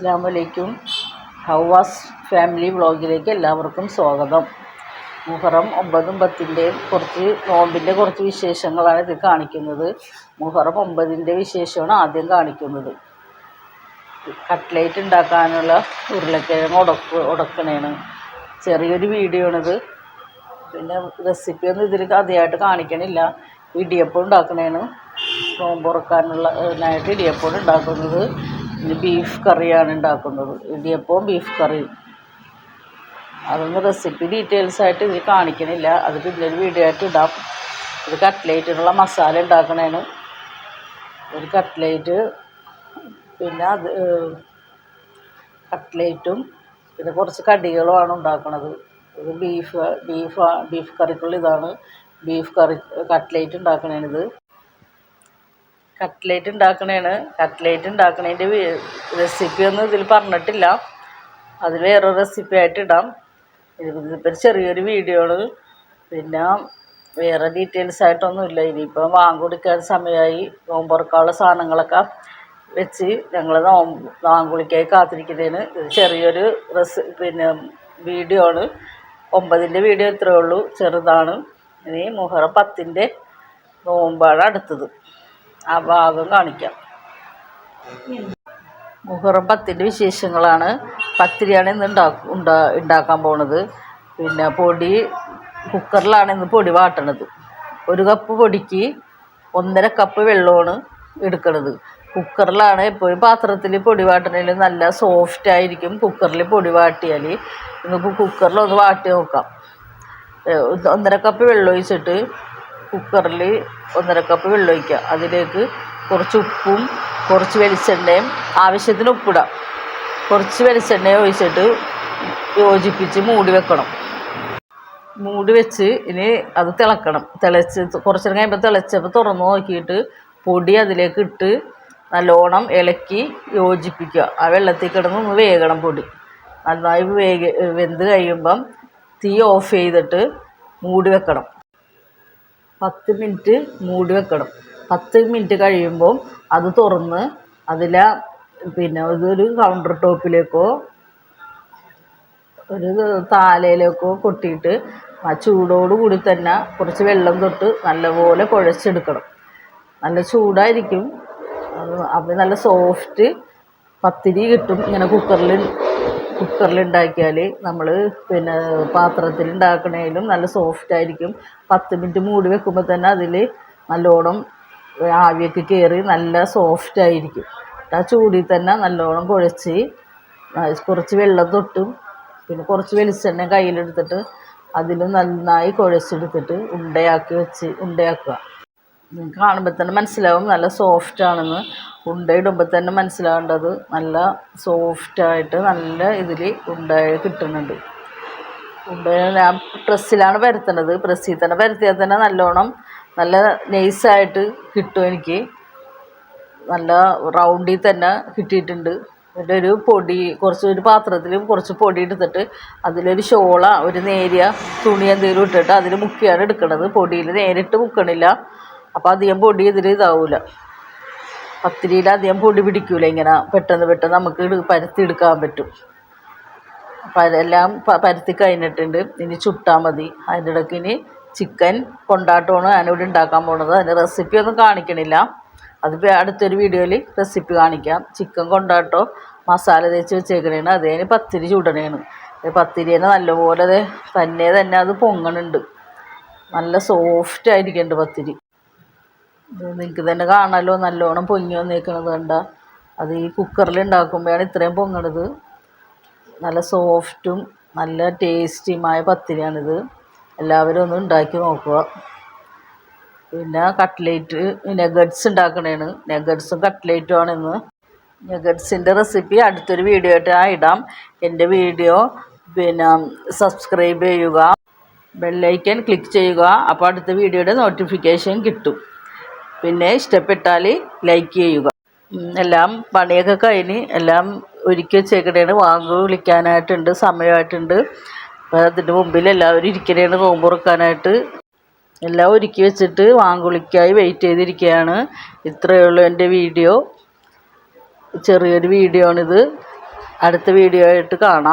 അസ്സാം വലൈക്കും ഹവാസ് ഫാമിലി വ്ളോഗിലേക്ക് എല്ലാവർക്കും സ്വാഗതം. മുഹറം ഒമ്പതും പത്തിന്റെയും കുറച്ച് നോമ്പിന്റെ കുറച്ച് വിശേഷങ്ങളാണ് ഇത് കാണിക്കുന്നത്. മുഹറം ഒമ്പതിന്റെ വിശേഷമാണ് ആദ്യം കാണിക്കുന്നത്. കട്ട്ലേറ്റ് ഉണ്ടാക്കാനുള്ള ഉരുളക്കിഴങ്ങ് ഉടക്ക് ഉടക്കണേണ്. ചെറിയൊരു വീഡിയോ ആണിത് പിന്നെ റെസിപ്പിയൊന്നും ഇതിൽ കഥയായിട്ട് കാണിക്കണില്ല. ഇടിയപ്പം ഉണ്ടാക്കണേണ്. നോമ്പ് തുറക്കാനുള്ള ഇടിയപ്പം ഉണ്ടാക്കുന്നത്. ബീഫ് കറിയാണ് ഉണ്ടാക്കുന്നത് ഇടിയപ്പവും ബീഫ് കറിയും അതൊന്നും റെസിപ്പി ഡീറ്റെയിൽസ് ആയിട്ട് ഇതിൽ കാണിക്കണില്ല. അത് പിന്നൊരു വീഡിയോ ആയിട്ട് ഇടാം. ഇത് കട്ട്ലേറ്റിനുള്ള മസാല ഉണ്ടാക്കണേന് ഒരു കട്ട്ലേറ്റ് പിന്നെ അത് കട്ട്ലേറ്റും പിന്നെ കുറച്ച് കടികളുമാണ് ഉണ്ടാക്കുന്നത് ഇത് ബീഫ് ബീഫ് ബീഫ് കറിക്കുള്ള ഇതാണ്. ബീഫ് കറി കട്ട്ലേറ്റ് ഉണ്ടാക്കണേനിത് കട്ട്ലേറ്റ് ഉണ്ടാക്കണേണ്. കട്ട്ലേറ്റ് ഉണ്ടാക്കണതിന്റെ റെസിപ്പി ഒന്നും ഇതിൽ പറഞ്ഞിട്ടില്ല. അത് വേറൊരു റെസിപ്പി ആയിട്ട് ഇടാം. ഇതിപ്പോൾ ചെറിയൊരു വീഡിയോ പിന്നെ വേറെ ഡീറ്റെയിൽസ് ആയിട്ടൊന്നുമില്ല. ഇനിയിപ്പോൾ വാങ്ങുകൊടുക്കാൻ സമയമായി നോമ്പുറക്കാനുള്ള സാധനങ്ങളൊക്കെ വെച്ച് ഞങ്ങൾ നോമ്പ് വാങ്ങുകുളിക്കായി കാത്തിരിക്കുന്നതിന് ഇത് ചെറിയൊരു റെസി പിന്നെ വീഡിയോ ആണ്. ഒമ്പതിന്റെ വീഡിയോ ഇത്രയേ ഉള്ളൂ. ചെറുതാണ്. ഇനി മുഹറം പത്തിന്റെ നോമ്പാണ് അടുത്തത്. ആ ഭാഗം കാണിക്കാം. മുഹറം പത്തിന്റെ വിശേഷങ്ങളാണ്. പത്തിരിയാണ് ഇന്ന് ഉണ്ടാ ഉണ്ടാക്കാൻ പോണത്. പിന്നെ പൊടി കുക്കറിലാണ് ഇന്ന് പൊടി വാട്ടണത്. ഒരു കപ്പ് പൊടിക്ക് ഒന്നര കപ്പ് വെള്ളമാണ് എടുക്കണത്. കുക്കറിലാണ് എപ്പോഴും പാത്രത്തിൽ പൊടി വാട്ടണതിൽ നല്ല സോഫ്റ്റ് ആയിരിക്കും കുക്കറിൽ പൊടി വാട്ടിയാൽ നിങ്ങൾക്ക് കുക്കറിൽ ഒന്ന് വാട്ടി നോക്കാം. ഒന്നര കപ്പ് വെള്ളം ഒഴിച്ചിട്ട് കുക്കറിൽ ഒന്നര കപ്പ് വെള്ളം ഒഴിക്കുക. അതിലേക്ക് കുറച്ച് ഉപ്പും കുറച്ച് വെളിച്ചെണ്ണയും ആവശ്യത്തിന് ഉപ്പിടാം. കുറച്ച് വെളിച്ചെണ്ണ ഒഴിച്ചിട്ട് യോജിപ്പിച്ച് മൂടി വെക്കണം. മൂടി വെച്ച് ഇനി അത് തിളക്കണം. തിളച്ച് കുറച്ച് നേരം കഴിയുമ്പോൾ തിളച്ചപ്പോൾ തുറന്ന് നോക്കിയിട്ട് പൊടി അതിലേക്ക് ഇട്ട് നല്ലോണം ഇളക്കി യോജിപ്പിക്കുക. ആ വെള്ളത്തിൽ കിടന്ന് ഒന്ന് വേകണം പൊടി. നന്നായി വേഗ വെന്ത് കഴിയുമ്പം തീ ഓഫ് ചെയ്തിട്ട് മൂടി വെക്കണം. പത്ത് മിനിറ്റ് മൂടി വെക്കണം. പത്ത് മിനിറ്റ് കഴിയുമ്പോൾ അത് തുറന്ന് അതിൽ പിന്നെ ഇതൊരു കൗണ്ടർ ടോപ്പിലേക്കോ ഒരു താലയിലേക്കോ കൊട്ടിയിട്ട് ആ ചൂടോട് കൂടി തന്നെ കുറച്ച് വെള്ളം തൊട്ട് നല്ലപോലെ കുഴച്ചെടുക്കണം. നല്ല ചൂടായിരിക്കും. അത് അപ്പം നല്ല സോഫ്റ്റ് പത്തിരി കിട്ടും ഇങ്ങനെ കുക്കറിൽ കുക്കറിൽ ഉണ്ടാക്കിയാൽ നമ്മൾ പിന്നെ പാത്രത്തിൽ ഉണ്ടാക്കണേലും നല്ല സോഫ്റ്റ് ആയിരിക്കും. പത്ത് മിനിറ്റ് മൂടി വെക്കുമ്പോൾ തന്നെ അതിൽ നല്ലോണം ആവിയൊക്കെ കയറി നല്ല സോഫ്റ്റ് ആയിരിക്കും. ആ ചൂടിൽ തന്നെ നല്ലോണം കുഴച്ച് കുറച്ച് വെള്ളം തൊട്ടും പിന്നെ കുറച്ച് വെളിച്ചെണ്ണ കയ്യിലെടുത്തിട്ട് അതിൽ നന്നായി കുഴച്ചെടുത്തിട്ട് ഉണ്ടയാക്കി വെച്ച് ഉണ്ടയാക്കുക. കാണുമ്പോൾ തന്നെ മനസ്സിലാവും നല്ല സോഫ്റ്റ് ആണെന്ന്. ഉണ്ടയിടുമ്പോൾ തന്നെ മനസ്സിലാകേണ്ടത് നല്ല സോഫ്റ്റായിട്ട് നല്ല ഇതിൽ ഉണ്ടായി കിട്ടുന്നുണ്ട്. ഉണ്ട ഞാൻ പ്രസ്സിലാണ് പരത്തണത് പ്രസ്സിൽ തന്നെ പരത്തിയാൽ തന്നെ നല്ലോണം നല്ല നൈസായിട്ട് കിട്ടും എനിക്ക്. നല്ല റൗണ്ടിൽ തന്നെ കിട്ടിയിട്ടുണ്ട്. എന്നിട്ട് ഒരു പൊടി കുറച്ച് ഒരു പാത്രത്തിൽ കുറച്ച് പൊടി എടുത്തിട്ട് അതിലൊരു ഷോള ഒരു നേരിയ തുണി എന്തെങ്കിലും ഇട്ടിട്ട് അതിൽ മുക്കിയാണ് എടുക്കണത്. പൊടിയിൽ നേരിട്ട് മുക്കണില്ല. അപ്പോൾ അധികം പൊടി ഇതിൽ ഇതാവില്ല പത്തിരിയിൽ അധികം പൊടി പിടിക്കൂല ഇങ്ങനെ പെട്ടെന്ന് പെട്ടെന്ന് നമുക്ക് പരത്തി എടുക്കാൻ പറ്റും. അപ്പം എല്ലാം പരത്തി കഴിഞ്ഞിട്ടുണ്ട്. ഇനി ചുട്ടാൽ മതി. അതിന്റെ ഇടയ്ക്ക് ഇനി ചിക്കൻ കൊണ്ടാട്ടമാണ് ഞാനിവിടെ ഉണ്ടാക്കാൻ പോകുന്നത് അതിന്റെ റെസിപ്പി ഒന്നും കാണിക്കണില്ല. അത് അടുത്തൊരു വീഡിയോയിൽ റെസിപ്പി കാണിക്കാം. ചിക്കൻ കൊണ്ടാട്ടോ മസാല തേച്ച് വെച്ചേക്കണേണ്. അതേന് പത്തിരി ചുടണേണ്. പത്തിരിനെ നല്ലപോലെ തന്നെ തന്നെ അത് പൊങ്ങണുണ്ട്. നല്ല സോഫ്റ്റ് ആയിരിക്കുന്നുണ്ട് പത്തിരി. നിങ്ങൾക്ക് തന്നെ കാണാമല്ലോ നല്ലോണം പൊങ്ങി വന്നേക്കണത് കണ്ട. അത് ഈ കുക്കറിൽ ഉണ്ടാക്കുമ്പോഴാണ് ഇത്രയും പൊങ്ങണത്. നല്ല സോഫ്റ്റും നല്ല ടേസ്റ്റിയുമായ പത്തിരിയാണിത്. എല്ലാവരും ഒന്ന് ഉണ്ടാക്കി നോക്കുക. പിന്നെ കട്ട്ലേറ്റ് നെഗറ്റ്സ് ഉണ്ടാക്കണേണ് നെഗറ്റ്സും കട്ട്ലേറ്റും ആണിന്ന് നെഗറ്റ്സിന്റെ റെസിപ്പി അടുത്തൊരു വീഡിയോ ആയിട്ട് ഞാൻ ഇടാം. എന്റെ വീഡിയോ പിന്നെ സബ്സ്ക്രൈബ് ചെയ്യുക. ബെല്ലൈക്കൻ ക്ലിക്ക് ചെയ്യുക. അപ്പോൾ അടുത്ത വീഡിയോയുടെ നോട്ടിഫിക്കേഷൻ കിട്ടും. പിന്നെ ഇഷ്ടപ്പെട്ടാൽ ലൈക്ക് ചെയ്യുക. എല്ലാം പണിയൊക്കെ കഴിഞ്ഞ് എല്ലാം ഒരുക്കി വെച്ചേക്കണേണ്. വാങ്ങു വിളിക്കാനായിട്ടുണ്ട് സമയമായിട്ടുണ്ട്. അപ്പോൾ അതിന്റെ മുമ്പിൽ എല്ലാവരും ഇരിക്കണേണ് നോമ്പ് തുറക്കാനായിട്ട്. എല്ലാം ഒരുക്കി വെച്ചിട്ട് വാങ്കുളിക്കായി വെയിറ്റ് ചെയ്തിരിക്കുകയാണ് ഇത്രയേ ഉള്ളൂ എന്റെ വീഡിയോ. ചെറിയൊരു വീഡിയോ ആണിത് അടുത്ത വീഡിയോ ആയിട്ട് കാണാം.